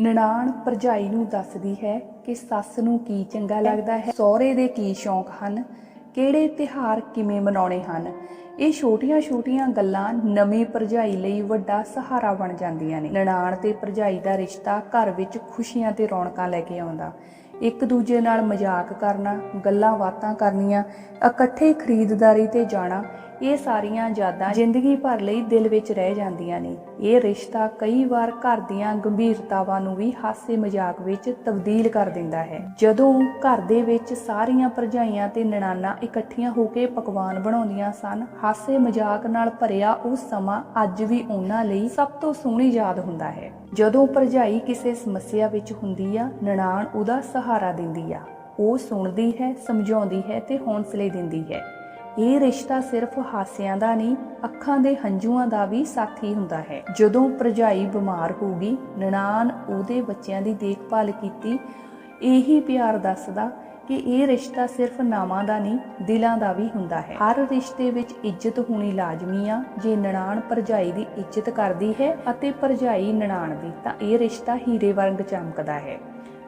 ਨਨਾਣ ਭਰਜਾਈ ਨੂੰ ਦੱਸਦੀ ਹੈ ਕਿ ਸੱਸ ਨੂੰ ਕੀ ਚੰਗਾ ਲੱਗਦਾ ਹੈ। ਸਹੁਰੇ ਦੇ ਕੀ ਸ਼ੌਂਕ ਹਨ? ਕਿਹੜੇ ਤਿਹਾਰ ਕਿਵੇਂ ਮਨਾਉਣੇ ਹਨ? ਇਹ ਛੋਟੀਆਂ-ਛੋਟੀਆਂ ਗੱਲਾਂ ਨਵੀਂ ਭਰਜਾਈ ਲਈ ਵੱਡਾ ਸਹਾਰਾ ਬਣ ਜਾਂਦੀਆਂ ਨੇ। ਨਨਾਣ ਤੇ ਭਰਜਾਈ ਦਾ ਰਿਸ਼ਤਾ ਘਰ ਵਿੱਚ ਖੁਸ਼ੀਆਂ ਤੇ ਰੌਣਕਾਂ ਲੈ ਕੇ ਆਉਂਦਾ। ਇੱਕ ਦੂਜੇ ਨਾਲ ਮਜ਼ਾਕ ਕਰਨਾ ਗੱਲਾਂ ਬਾਤਾਂ ਕਰਨੀਆਂ, ਇਕੱਠੇ ਖਰੀਦਦਾਰੀ ਤੇ ਜਾਣਾ ਇਹ ਸਾਰੀਆਂ ਯਾਦਾਂ ਜ਼ਿੰਦਗੀ ਭਰ ਲਈ ਦਿਲ ਵਿੱਚ ਰਹਿ ਜਾਂਦੀਆਂ ਨੇ। ਇਹ ਰਿਸ਼ਤਾ ਕਈ ਵਾਰ ਘਰ ਦੀਆਂ ਗੰਭੀਰਤਾਵਾਂ ਨੂੰ ਵੀ ਹਾਸੇ ਮਜ਼ਾਕ ਵਿੱਚ ਤਬਦੀਲ ਕਰ ਦਿੰਦਾ ਹੈ। ਜਦੋਂ ਘਰ ਦੇ ਵਿੱਚ ਸਾਰੀਆਂ ਭਰਜਾਈਆਂ ਤੇ ਨਨਾਨਾ ਇਕੱਠੀਆਂ ਹੋ ਕੇ ਪਕਵਾਨ ਬਣਾਉਂਦੀਆਂ ਸਨ ਹਾਸੇ ਮਜ਼ਾਕ ਨਾਲ ਭਰਿਆ ਉਹ ਸਮਾਂ ਅੱਜ ਵੀ ਉਹਨਾਂ ਲਈ ਸਭ ਤੋਂ ਸੋਹਣੀ ਯਾਦ ਹੁੰਦਾ ਹੈ। ਜਦੋਂ ਭਰਜਾਈ ਕਿਸੇ ਸਮੱਸਿਆ ਵਿੱਚ ਹੁੰਦੀ ਆ ਨਨਾਣ ਉਹਦਾ ਸਹਾਰਾ ਦਿੰਦੀ ਆ। ਉਹ ਸੁਣਦੀ ਹੈ, ਸਮਝਾਉਂਦੀ ਹੈ ਤੇ ਹੌਂਸਲੇ ਦਿੰਦੀ ਹੈ। ਇਹ ਰਿਸ਼ਤਾ ਸਿਰਫ ਹਾਸਿਆਂ ਦਾ ਨਹੀਂ, ਅੱਖਾਂ ਦੇ ਹੰਝੂਆਂ ਦਾ ਵੀ ਸਾਥੀ ਹੁੰਦਾ ਹੈ। ਜਦੋਂ ਭਰਜਾਈ ਬਿਮਾਰ ਹੋਊਗੀ ਨਨਾਣ ਉਹਦੇ ਬੱਚਿਆਂ ਦੀ ਦੇਖਭਾਲ ਕੀਤੀ, ਇਹੀ ਪਿਆਰ ਦੱਸਦਾ ਕਿ ਇਹ ਰਿਸ਼ਤਾ ਸਿਰਫ ਨਾਮਾਂ ਦਾ ਨਹੀਂ, ਦਿਲਾਂ ਦਾ ਵੀ ਹੁੰਦਾ ਹੈ। ਹਰ ਰਿਸ਼ਤੇ ਵਿੱਚ ਇੱਜ਼ਤ ਹੋਣੀ ਲਾਜ਼ਮੀ ਆ। ਜੇ ਨਨਾਣ ਭਰਜਾਈ ਦੀ ਇੱਜ਼ਤ ਕਰਦੀ ਹੈ ਅਤੇ ਭਰਜਾਈ ਨਨਾਣ ਦੀ, ਤਾਂ ਇਹ ਰਿਸ਼ਤਾ ਹੀਰੇ ਵਰਗ ਚਮਕਦਾ ਹੈ।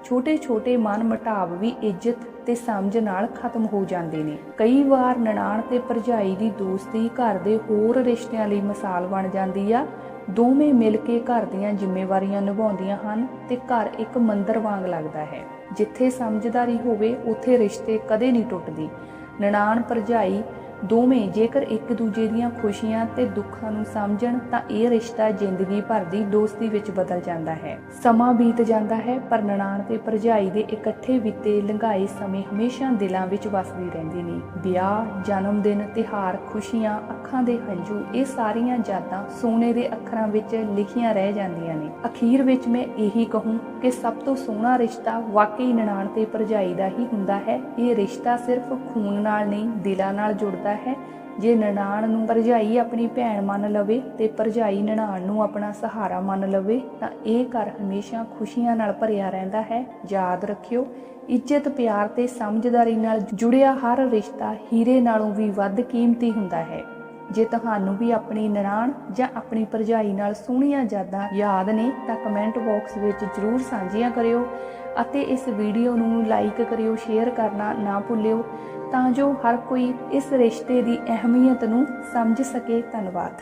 ਛੋਟੇ-ਛੋਟੇ ਮਨ ਮਟਾਵ ਵੀ ਇੱਜ਼ਤ ਤੇ ਸਮਝ ਨਾਲ ਖਤਮ ਹੋ ਜਾਂਦੇ ਨੇ। ਕਈ ਵਾਰ ਨਨਾਣ ਤੇ ਭਰਜਾਈ ਦੀ ਦੋਸਤੀ ਘਰ ਦੇ ਹੋਰ ਰਿਸ਼ਤਿਆਂ ਲਈ ਮਿਸਾਲ ਬਣ ਜਾਂਦੀ ਆ। ਦੋਵੇਂ ਮਿਲ ਕੇ ਘਰ ਦੀਆਂ ਜ਼ਿੰਮੇਵਾਰੀਆਂ ਨਿਭਾਉਂਦੀਆਂ ਹਨ ਤੇ ਘਰ ਇੱਕ ਮੰਦਰ ਵਾਂਗ ਲੱਗਦਾ ਹੈ। ਜਿੱਥੇ ਸਮਝਦਾਰੀ ਹੋਵੇ, ਉੱਥੇ ਰਿਸ਼ਤੇ ਕਦੇ ਨਹੀਂ ਟੁੱਟਦੇ। ਨਨਾਣ, ਭਰਜਾਈ ਦੋਵੇਂ ਜੇਕਰ ਇੱਕ ਦੂਜੇ ਦੀਆਂ ਖੁਸ਼ੀਆਂ ਤੇ ਦੁੱਖਾਂ ਨੂੰ ਸਮਝਣ, ਤਾਂ ਇਹ ਰਿਸ਼ਤਾ ਜ਼ਿੰਦਗੀ ਭਰ ਦੀ ਦੋਸਤੀ ਵਿੱਚ ਬਦਲ ਜਾਂਦਾ ਹੈ। ਸਮਾਂ ਬੀਤ ਜਾਂਦਾ ਹੈ, ਪਰ ਨਨਾਣ ਤੇ ਭਰਜਾਈ ਦੇ ਇਕੱਠੇ ਬੀਤੇ ਲੰਘਾਏ ਸਮੇਂ ਹਮੇਸ਼ਾ ਦਿਲਾਂ ਵਿੱਚ ਵਸਦੇ ਰਹਿੰਦੇ ਨੇ। ਵਿਆਹ, ਜਨਮ ਦਿਨ ਤਿਹਾਰ ਖੁਸ਼ੀਆਂ, ਅੱਖਾਂ ਦੇ ਹੰਝੂ, ਇਹ ਸਾਰੀਆਂ ਯਾਦਾਂ ਸੋਨੇ ਦੇ ਅੱਖਰਾਂ ਵਿੱਚ ਲਿਖੀਆਂ ਰਹਿ ਜਾਂਦੀਆਂ ਨੇ। ਅਖੀਰ ਵਿੱਚ ਮੈਂ ਇਹੀ ਕਹੂੰ ਕਿ ਸਭ ਤੋਂ ਸੋਹਣਾ ਰਿਸ਼ਤਾ ਵਾਕਈ ਨਨਾਣ ਤੇ ਭਰਜਾਈ ਦਾ ਹੀ ਹੁੰਦਾ ਹੈ। ਇਹ ਰਿਸ਼ਤਾ ਸਿਰਫ ਖੂਨ ਨਾਲ ਨਹੀਂ, ਦਿਲਾਂ ਨਾਲ ਜੁੜਦਾ ਹੈ। ਜੇ ਨਨਾਣ ਨੂੰ ਭਰਜਾਈ ਆਪਣੀ ਭੈਣ ਮੰਨ ਲਵੇ ਤੇ ਭਰਜਾਈ ਨਨਾਣ ਨੂੰ ਆਪਣਾ ਸਹਾਰਾ ਮੰਨ ਲਵੇ, ਤਾਂ ਇਹ ਘਰ ਹਮੇਸ਼ਾ ਖੁਸ਼ੀਆਂ ਨਾਲ ਭਰਿਆ ਰਹਿੰਦਾ ਹੈ। ਯਾਦ ਰੱਖਿਓ, ਇੱਜ਼ਤ, ਪਿਆਰ ਤੇ ਸਮਝਦਾਰੀ ਨਾਲ ਜੁੜਿਆ ਹਰ ਰਿਸ਼ਤਾ ਹੀਰੇ ਨਾਲੋਂ ਵੀ ਵੱਧ ਕੀਮਤੀ ਹੁੰਦਾ ਹੈ। ਜੇ ਤੁਹਾਨੂੰ ਵੀ ਆਪਣੀ ਨਨਾਣ ਜਾਂ ਆਪਣੀ ਭਰਜਾਈ ਨਾਲ ਸੋਹਣੀਆਂ ਯਾਦਾਂ ਯਾਦ ਨੇ ਤਾਂ ਕਮੈਂਟ ਬਾਕਸ ਵਿੱਚ ਜਰੂਰ ਸਾਂਝੀਆਂ ਕਰਿਓ ਅਤੇ ਇਸ ਵੀਡੀਓ ਨੂੰ ਲਾਈਕ ਕਰਿਓ, ਸ਼ੇਅਰ ਕਰਨਾ ਨਾ ਭੁੱਲਿਓ ਤਾਂ ਜੋ ਹਰ ਕੋਈ ਇਸ ਰਿਸ਼ਤੇ ਦੀ ਅਹਿਮੀਅਤ ਨੂੰ ਸਮਝ ਸਕੇ। ਧੰਨਵਾਦ।